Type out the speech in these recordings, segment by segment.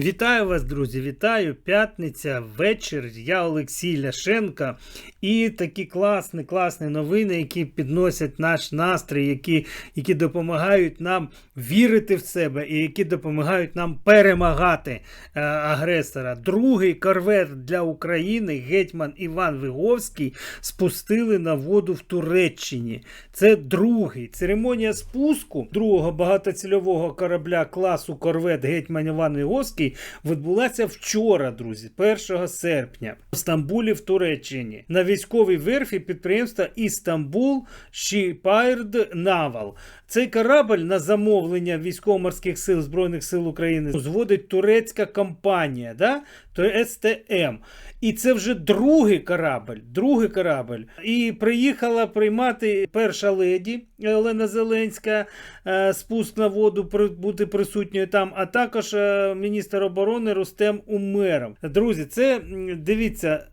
Вітаю вас, друзі! Вітаю! П'ятниця, вечір. Я Олексій Ляшенко. І такі класні, класні новини, які підносять наш настрій, які, які допомагають нам вірити в себе і які допомагають нам перемагати е, агресора. Другий корвет для України гетьман Іван Виговський спустили на воду в Туреччині. Це другий. Церемонія спуску другого багатоцільового корабля класу корвет гетьман Іван Виговський відбулася вчора, друзі, 1 серпня в Стамбулі в Туреччині на військовій верфі підприємства Істамбул Шіпайрд Навал. Цей корабль на замовлення військово-морських сил Збройних сил України зводить турецька компанія, да? то СТМ. І це вже другий корабль. Другий корабль. І приїхала приймати перша леді Олена Зеленська, е, спуск на воду бути присутньою там, а також е, міністр оборони Рустем Умеров. Друзі, це дивіться,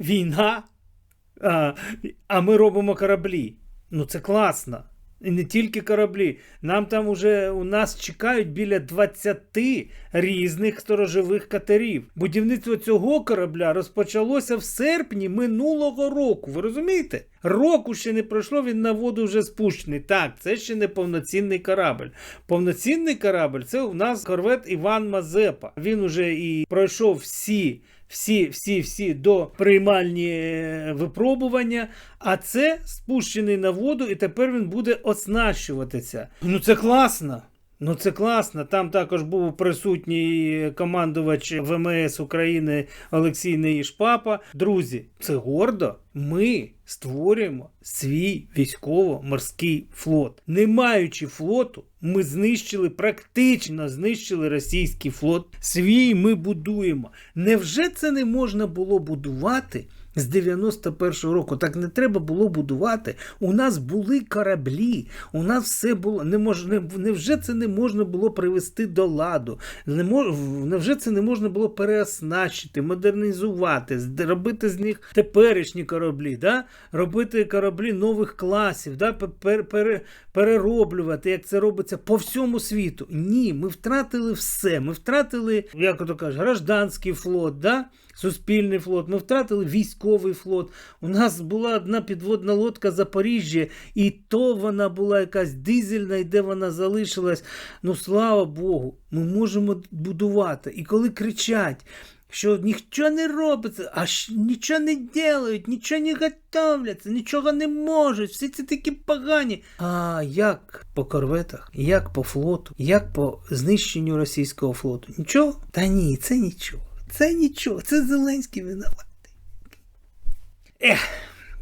війна, а ми робимо кораблі. Ну це класно. І не тільки кораблі. Нам там уже у нас чекають біля 20 різних сторожових катерів. Будівництво цього корабля розпочалося в серпні минулого року. Ви розумієте? Року ще не пройшло, він на воду вже спущений. Так, це ще не повноцінний корабль. Повноцінний корабль це у нас корвет Іван Мазепа. Він уже і пройшов всі всі, всі, всі до приймальні е, випробування, а це спущений на воду, і тепер він буде оснащуватися. Ну це класно. Ну це класно. Там також був присутній командувач ВМС України Олексій Неїшпапа. Друзі, це гордо. Ми створюємо свій військово-морський флот. Не маючи флоту, ми знищили, практично знищили російський флот. Свій ми будуємо. Невже це не можна було будувати? З 91-го року так не треба було будувати. У нас були кораблі, у нас все було. Не можна, невже це не можна було привести до ладу? Не мож, невже це не можна було переоснащити, модернізувати, робити з них теперішні кораблі, да? робити кораблі нових класів, да? пер, пере, перероблювати, як це робиться по всьому світу? Ні, ми втратили все. Ми втратили, як ото кажуть, гражданський флот. Да? Суспільний флот, ми втратили військовий флот. У нас була одна підводна лодка Запоріжжя, і то вона була якась дизельна, і де вона залишилась. Ну слава Богу, ми можемо будувати. І коли кричать, що нічого не робиться, аж нічого не делають, нічого не готовляться, нічого не можуть, всі ці такі погані. А як по корветах, як по флоту, як по знищенню російського флоту? Нічого? Та ні, це нічого. Це нічого, це Зеленський винуватий. Ех,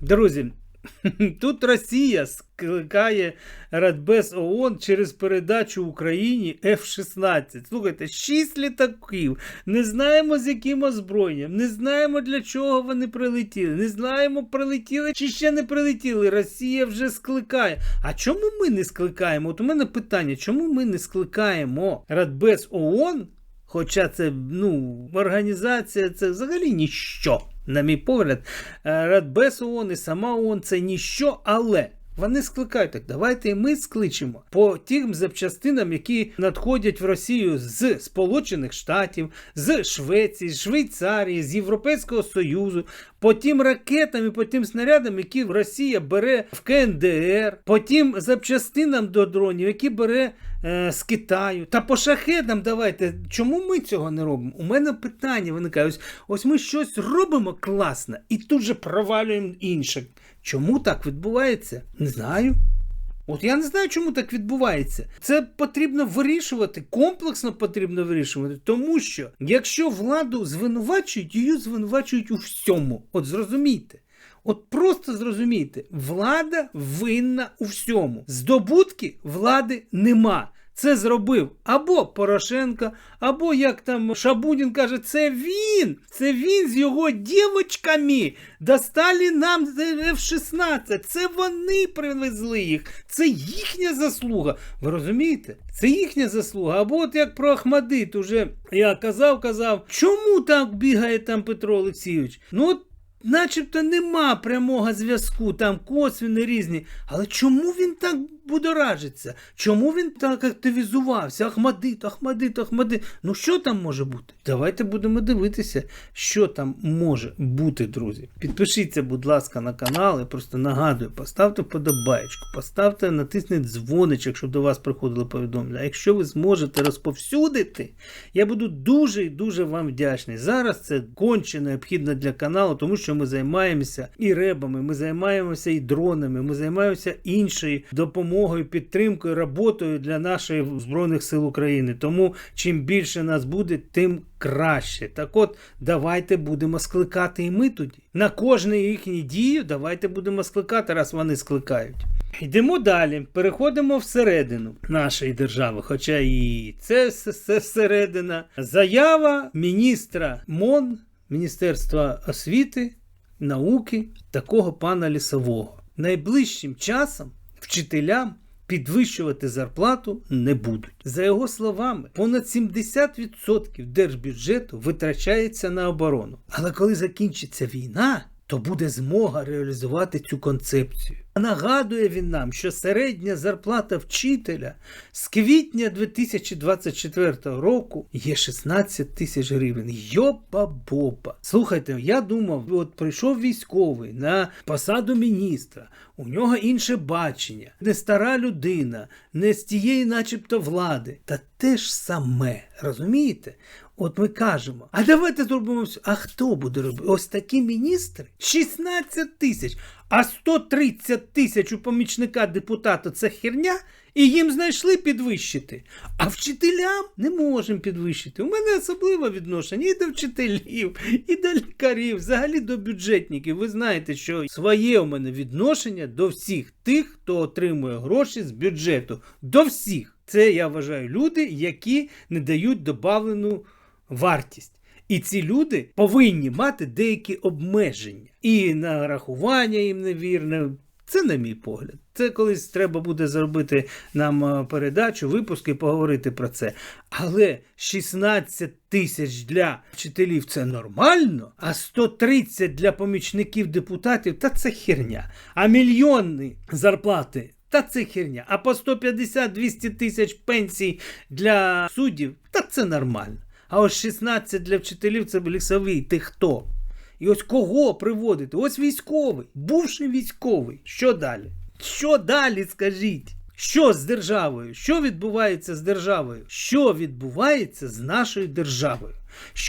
друзі, тут Росія скликає Радбез ООН через передачу Україні F-16. Слухайте, 6 літаків. Не знаємо з яким озброєнням, не знаємо для чого вони прилетіли, не знаємо, прилетіли чи ще не прилетіли. Росія вже скликає. А чому ми не скликаємо? От у мене питання, чому ми не скликаємо Радбез ООН? Хоча це ну, організація, це взагалі ніщо, на мій погляд. Радбез ООН і сама ООН це ніщо, але вони скликають так. Давайте і ми скличемо по тим запчастинам, які надходять в Росію з Сполучених Штатів, з Швеції, з Швейцарії, з Європейського Союзу, по тим ракетам і по тим снарядам, які Росія бере в КНДР, по тим запчастинам до дронів, які бере е, з Китаю. Та по шахедам давайте. Чому ми цього не робимо? У мене питання виникає. Ось, ось ми щось робимо класне і тут же провалюємо інше. Чому так відбувається? Не знаю. От я не знаю, чому так відбувається. Це потрібно вирішувати, комплексно потрібно вирішувати, тому що якщо владу звинувачують, її звинувачують у всьому. От зрозумійте. От просто зрозумійте, влада винна у всьому. Здобутки влади нема. Це зробив або Порошенко, або як там Шабунін каже, це він, це він з його дівочками достали нам F-16. Це вони привезли їх. Це їхня заслуга. Ви розумієте? Це їхня заслуга. Або от як про Ахмадит, уже я казав, казав, чому так бігає там Петро Олексійович? Ну от Начебто нема прямого зв'язку, там косвіни різні. Але чому він так будоражиться. Чому він так активізувався? Ахмадит, Ахмадит, Ахмадит. Ну що там може бути? Давайте будемо дивитися, що там може бути, друзі. Підпишіться, будь ласка, на канал. Я просто нагадую, поставте вподобайку, поставте, натисніть дзвоничок, щоб до вас приходили повідомлення. Якщо ви зможете розповсюдити, я буду дуже і дуже вам вдячний. Зараз це конче необхідно для каналу, тому що ми займаємося і ребами, ми займаємося і дронами, ми займаємося іншою допомогою, підтримкою, роботою для наших Збройних сил України. Тому чим більше нас буде, тим краще. Так от, давайте будемо скликати і ми тоді. На кожну їхню дію давайте будемо скликати, раз вони скликають. Йдемо далі, переходимо всередину нашої держави, хоча і це всередина. Заява міністра МОН, Міністерства освіти, науки, такого пана Лісового. Найближчим часом вчителям підвищувати зарплату не будуть. За його словами, понад 70% держбюджету витрачається на оборону. Але коли закінчиться війна, то буде змога реалізувати цю концепцію. Нагадує він нам, що середня зарплата вчителя з квітня 2024 року є 16 тисяч гривень. Йоба-боба. Слухайте, я думав, от прийшов військовий на посаду міністра, у нього інше бачення, не стара людина, не з тієї, начебто, влади. Та те ж саме, розумієте? От ми кажемо, а давайте зробимо все. А хто буде робити? Ось такі міністри? 16 тисяч, а 130 тисяч у помічника депутата це херня, і їм знайшли підвищити. А вчителям не можемо підвищити. У мене особливе відношення і до вчителів, і до лікарів, взагалі до бюджетників. Ви знаєте, що своє у мене відношення до всіх тих, хто отримує гроші з бюджету. До всіх. Це я вважаю люди, які не дають добавлену вартість. І ці люди повинні мати деякі обмеження. І нарахування їм невірне. Це на мій погляд. Це колись треба буде зробити нам е, передачу, випуск і поговорити про це. Але 16 тисяч для вчителів це нормально, а 130 для помічників депутатів та це херня. А мільйонні зарплати. Та це херня. А по 150-200 тисяч пенсій для суддів, та це нормально. А ось 16 для вчителів це лісовий. Ти хто? І ось кого приводити? Ось військовий, бувший військовий. Що далі? Що далі, скажіть? Що з державою? Що відбувається з державою? Що відбувається з нашою державою?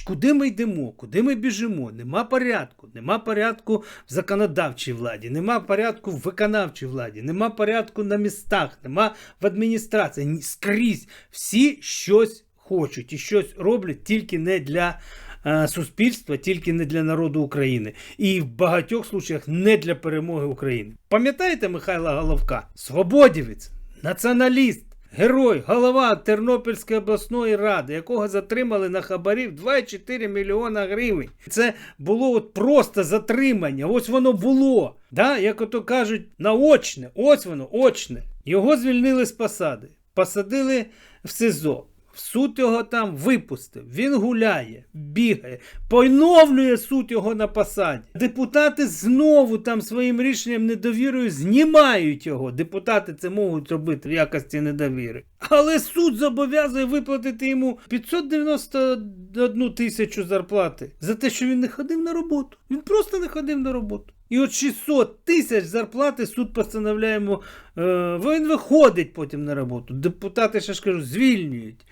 Куди ми йдемо? Куди ми біжимо? Нема порядку. Нема порядку в законодавчій владі, нема порядку в виконавчій владі, нема порядку на містах, нема в адміністрації. Скрізь всі щось хочуть і щось роблять тільки не для е, суспільства, тільки не для народу України. І в багатьох случаях не для перемоги України. Пам'ятаєте Михайла Головка? Свободівець, націоналіст. Герой, голова Тернопільської обласної ради, якого затримали на хабарів 2,4 мільйона гривень. Це було от просто затримання. Ось воно було. Да? Як ото кажуть, наочне, ось воно, очне. Його звільнили з посади, посадили в СИЗО. Суд його там випустив. Він гуляє, бігає, поновлює суд його на посаді. Депутати знову там своїм рішенням недовірою знімають його. Депутати це можуть робити в якості недовіри. Але суд зобов'язує виплатити йому 591 тисячу зарплати за те, що він не ходив на роботу. Він просто не ходив на роботу. І от 600 тисяч зарплати суд постановляє йому, е, він виходить потім на роботу. Депутати, ще ж кажу, звільнюють.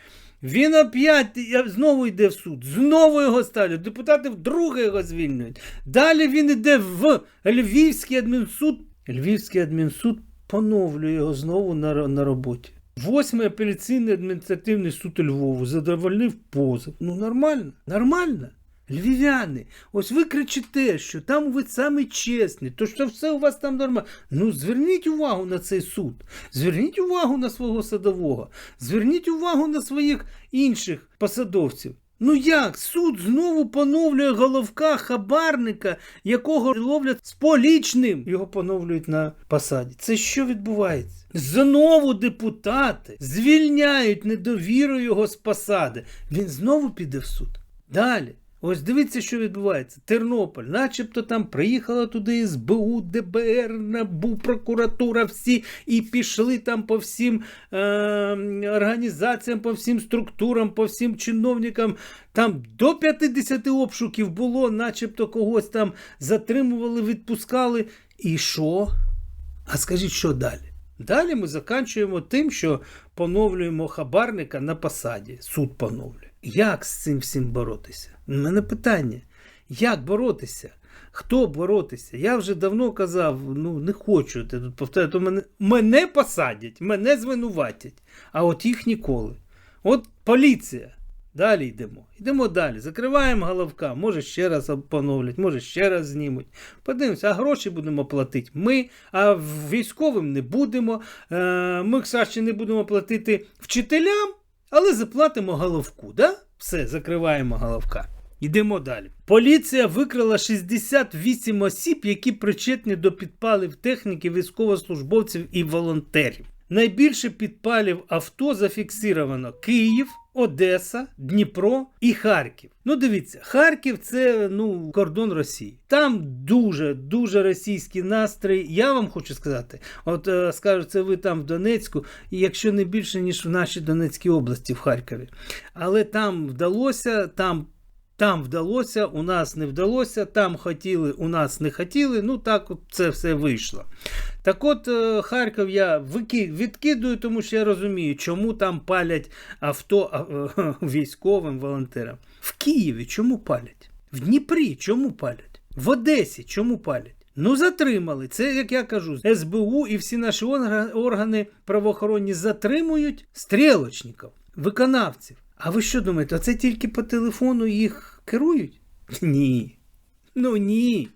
Він опять знову йде в суд, знову його ставлять. Депутати вдруге його звільнюють. Далі він йде в Львівський адмінсуд. Львівський адмінсуд поновлює його знову на, на роботі. Восьмий апеляційний адміністративний суд Львову задовольнив позов. Ну нормально, нормально. Львів'яни, ось ви кричите, що там ви самі чесні, то що все у вас там нормально. Ну зверніть увагу на цей суд, зверніть увагу на свого садового, зверніть увагу на своїх інших посадовців. Ну як суд знову поновлює головка хабарника, якого ловлять з полічним. Його поновлюють на посаді. Це що відбувається? Знову депутати звільняють недовіру його з посади. Він знову піде в суд. Далі. Ось дивіться, що відбувається. Тернопіль, начебто там приїхала туди СБУ, ДБР, НАБУ, прокуратура, всі і пішли там по всім е- організаціям, по всім структурам, по всім чиновникам. Там до 50 обшуків було, начебто когось там затримували, відпускали. І що? А скажіть, що далі? Далі ми заканчуємо тим, що поновлюємо хабарника на посаді. Суд поновлює. Як з цим всім боротися? У мене питання. Як боротися? Хто боротися? Я вже давно казав, ну не хочу ти тут повторяти, мене, мене посадять, мене звинуватять, а от їх ніколи. От поліція. Далі йдемо. Йдемо далі. Закриваємо головка. Може ще раз поновлять, може ще раз знімуть. Подивимося, а гроші будемо платити. Ми, а військовим не будемо. Е, Ми, кстати, не будемо платити вчителям, але заплатимо головку. Да? Все, закриваємо головка. Йдемо далі. Поліція викрила 68 осіб, які причетні до підпалів техніки, військовослужбовців і волонтерів. Найбільше підпалів авто зафіксировано Київ, Одеса, Дніпро і Харків. Ну, дивіться, Харків це ну кордон Росії. Там дуже дуже російський настрій. Я вам хочу сказати, от е, скажу, це ви там в Донецьку, якщо не більше ніж в нашій Донецькій області, в Харкові. Але там вдалося, там. Там вдалося, у нас не вдалося, там хотіли, у нас не хотіли. Ну так от це все вийшло. Так от е, Харків я відкидую, тому що я розумію, чому там палять авто е, військовим волонтерам. В Києві чому палять? В Дніпрі чому палять? В Одесі чому палять? Ну, затримали. Це, як я кажу, СБУ і всі наші органи правоохоронні затримують стрілочників, виконавців. А ви що думаєте, оце тільки по телефону їх керують? Ні. Ну ні.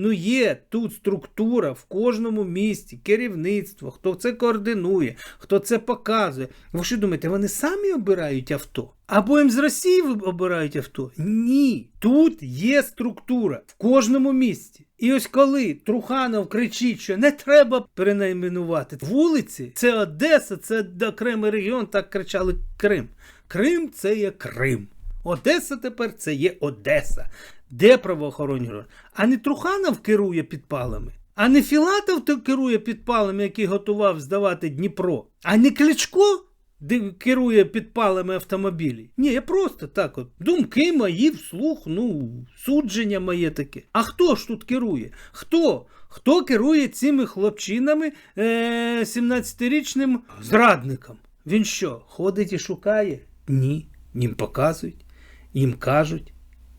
Ну є тут структура в кожному місті, керівництво, хто це координує, хто це показує. Ви що думаєте, вони самі обирають авто? Або їм з Росії обирають авто? Ні. Тут є структура в кожному місті. І ось коли Труханов кричить, що не треба перенайменувати вулиці, це Одеса, це окремий регіон, так кричали Крим. Крим це є Крим. Одеса тепер це є Одеса. Де правоохоронні органи? А не Труханов керує підпалами, а не Філатов керує підпалами, який готував здавати Дніпро, а не Кличко керує підпалами автомобілів. Ні, я просто так от. Думки мої вслух, ну, судження моє таке. А хто ж тут керує? Хто? Хто керує цими хлопчинами е- 17-річним зрадником? Він що, ходить і шукає? Ні. Їм показують, їм кажуть,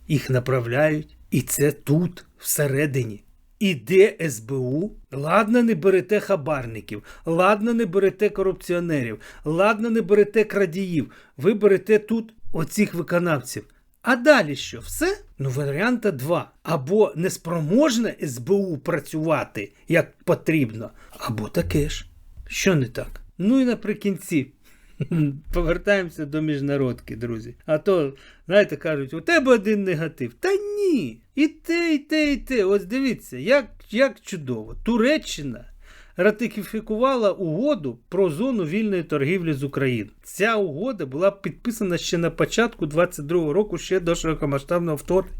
їх направляють. І це тут, всередині. Іде СБУ, ладно, не берете хабарників, ладно, не берете корупціонерів, ладно, не берете крадіїв. Ви берете тут оцих виконавців. А далі що? Все? Ну, варіанта два. Або неспроможне СБУ працювати як потрібно, або таке ж. Що не так? Ну і наприкінці. Повертаємося до міжнародки, друзі. А то, знаєте, кажуть, у тебе один негатив. Та ні. І те, і те, і те. Ось дивіться, як, як чудово. Туреччина. Ратифікувала угоду про зону вільної торгівлі з Україною. Ця угода була підписана ще на початку 22-го року, ще до широкомасштабного вторгнення.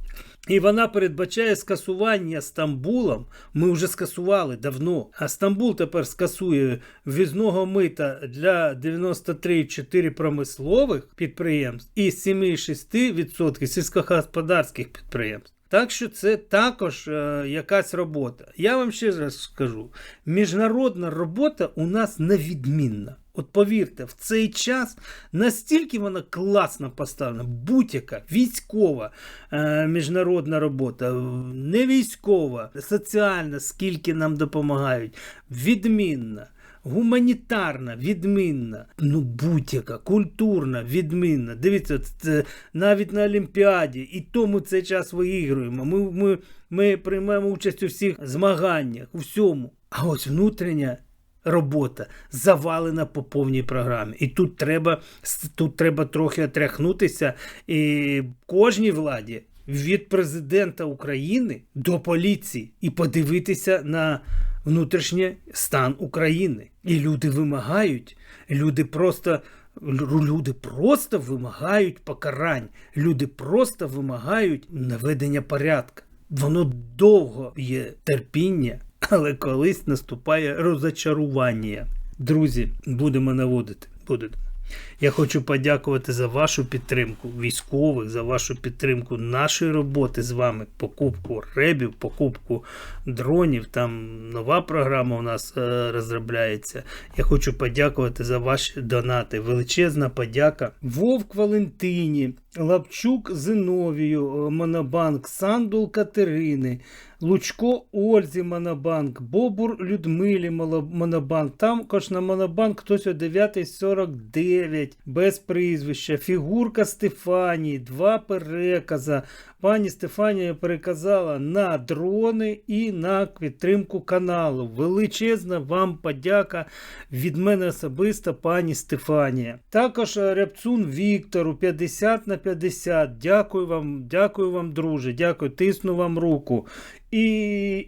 І вона передбачає скасування Стамбулом. Ми вже скасували давно. А Стамбул тепер скасує ввізного мита для 93,4 промислових підприємств і 7,6% сільськогосподарських підприємств. Так що це також е, якась робота. Я вам ще раз скажу: міжнародна робота у нас невідмінна. От повірте, в цей час настільки вона класно поставлена, будь-яка військова е, міжнародна робота, не військова, соціальна, скільки нам допомагають, відмінна. Гуманітарна, відмінна, ну будь-яка, культурна, відмінна. Дивіться, це навіть на Олімпіаді, і тому цей час виігруємо. Ми ми, ми приймаємо участь у всіх змаганнях, у всьому. А ось внутрішня робота завалена по повній програмі. І тут треба тут треба трохи отряхнутися і кожній владі від президента України до поліції і подивитися на внутрішній стан України. І люди вимагають, люди просто Люди просто вимагають покарань. Люди просто вимагають наведення порядку. Воно довго є терпіння, але колись наступає розочарування. Друзі, будемо наводити. Будемо. Я хочу подякувати за вашу підтримку військових, за вашу підтримку нашої роботи з вами, покупку ребів, покупку дронів. Там нова програма у нас е, розробляється. Я хочу подякувати за ваші донати. Величезна подяка. Вовк Валентині, Лапчук Зиновію, е, Монобанк, Сандул Катерини, Лучко Ользі Монобанк, Бобур Людмилі Монобанк. Там також на Монобанк хтось о 9.49 без прізвища. Фігурка Стефанії, два переказа. Пані Стефанія переказала на дрони і на підтримку каналу. Величезна вам подяка від мене особисто, пані Стефанія. Також Рябцун Віктору 50 на 50. Дякую вам, дякую вам, друже. Дякую, тисну вам руку. І,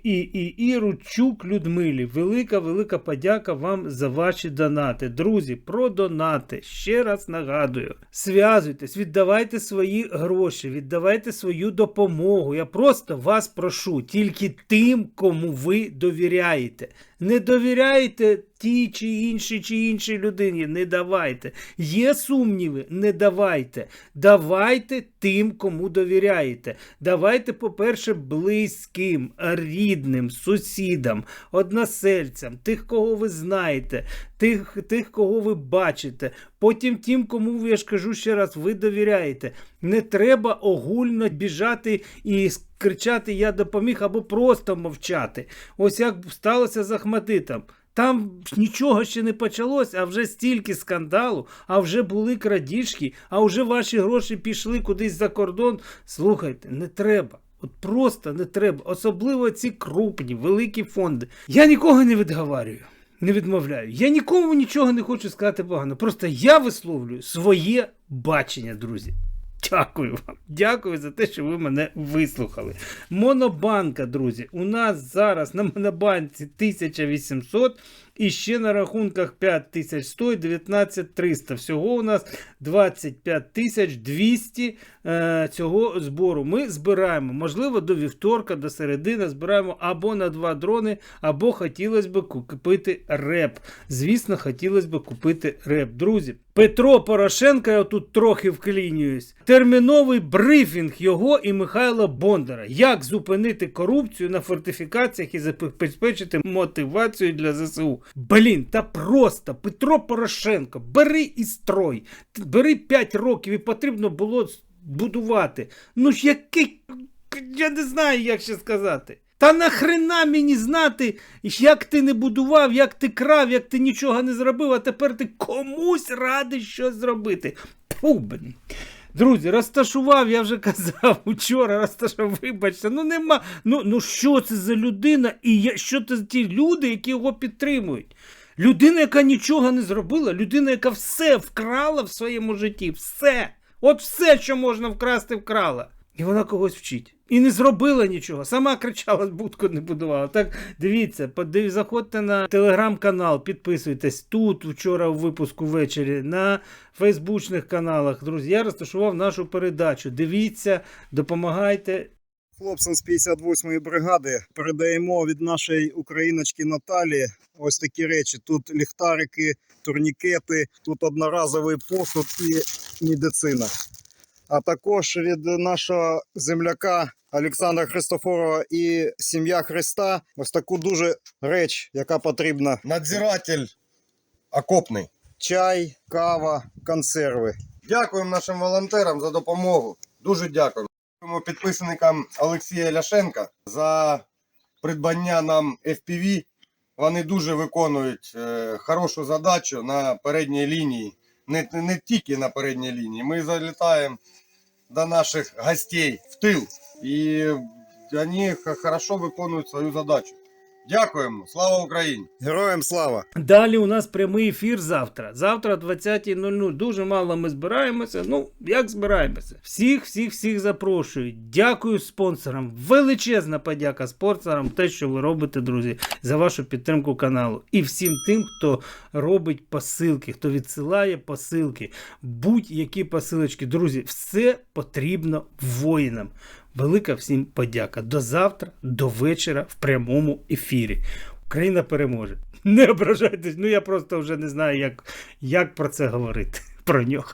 і, і, і Ручук Людмилі. Велика, велика подяка вам за ваші донати. Друзі, про донати. Ще раз нагадую. Зв'язуйтесь, віддавайте свої гроші, віддавайте свою допомогу. Я просто вас прошу, тільки тим, кому ви довіряєте. Не довіряйте тій чи іншій чи іншій людині. Не давайте. Є сумніви, не давайте. Давайте тим, кому довіряєте. Давайте, по-перше, близьким, рідним, сусідам, односельцям, тих, кого ви знаєте, тих, тих, кого ви бачите. Потім тим, кому я ж кажу ще раз, ви довіряєте. Не треба огульно біжати і кричати Я допоміг або просто мовчати. Ось як сталося з Ахмадитом. Там нічого ще не почалось, а вже стільки скандалу, а вже були крадіжки, а вже ваші гроші пішли кудись за кордон. Слухайте, не треба. От просто не треба. Особливо ці крупні, великі фонди. Я нікого не відговарюю, не відмовляю. Я нікому нічого не хочу сказати погано. Просто я висловлюю своє бачення, друзі. Дякую вам. Дякую за те, що ви мене вислухали. Монобанка, друзі. У нас зараз на монобанці 1800 і ще на рахунках 5100 і 19300. Всього у нас 25 тисяч 200 е, цього збору. Ми збираємо, можливо, до вівторка, до середини збираємо або на два дрони, або хотілося б купити реп. Звісно, хотілося б купити реп. Друзі, Петро Порошенко, я тут трохи вклінююсь. Терміновий брифінг його і Михайла Бондара. Як зупинити корупцію на фортифікаціях і забезпечити мотивацію для ЗСУ. Блін, та просто Петро Порошенко, бери і строй. Бери 5 років і потрібно було будувати. Ну ж який. Я не знаю, як ще сказати. Та нахрена мені знати, як ти не будував, як ти крав, як ти нічого не зробив, а тепер ти комусь радий щось зробити. Фу, блін. Друзі, розташував, я вже казав учора, розташував, вибачте, ну нема. Ну, ну що це за людина і я, що це ті люди, які його підтримують? Людина, яка нічого не зробила, людина, яка все вкрала в своєму житті, все. От все, що можна вкрасти, вкрала. І вона когось вчить. І не зробила нічого. Сама кричала, будку не будувала. Так, дивіться, заходьте на телеграм-канал, підписуйтесь тут вчора в випуску ввечері, на фейсбучних каналах. Друзі, я розташував нашу передачу. Дивіться, допомагайте. Хлопцям з 58-ї бригади передаємо від нашої україночки Наталі ось такі речі. Тут ліхтарики, турнікети, тут одноразовий посуд і медицина. А також від нашого земляка Олександра Христофорова і сім'я Христа ось таку дуже реч, яка потрібна: Надзиратель окопний. чай, кава, консерви. Дякуємо нашим волонтерам за допомогу. Дуже дякуємо. Дякуємо підписникам Олексія Ляшенка за придбання нам FPV. Вони дуже виконують е, хорошу задачу на передній лінії. Не, не тільки на передній лінії. Ми залітаємо до наших гостей в тил. І они хорошо виконують свою задачу. Дякуємо. Слава Україні! Героям слава! Далі у нас прямий ефір завтра. Завтра о 20.00. Дуже мало ми збираємося. Ну, як збираємося? Всіх, всіх, всіх запрошую. Дякую спонсорам. Величезна подяка спонсорам, те, що ви робите, друзі, за вашу підтримку каналу. І всім тим, хто робить посилки, хто відсилає посилки, будь-які посилочки. Друзі, все потрібно воїнам. Велика всім подяка. До завтра, до вечора в прямому ефірі. Україна переможе. Не ображайтесь, ну я просто вже не знаю, як, як про це говорити. Про нього.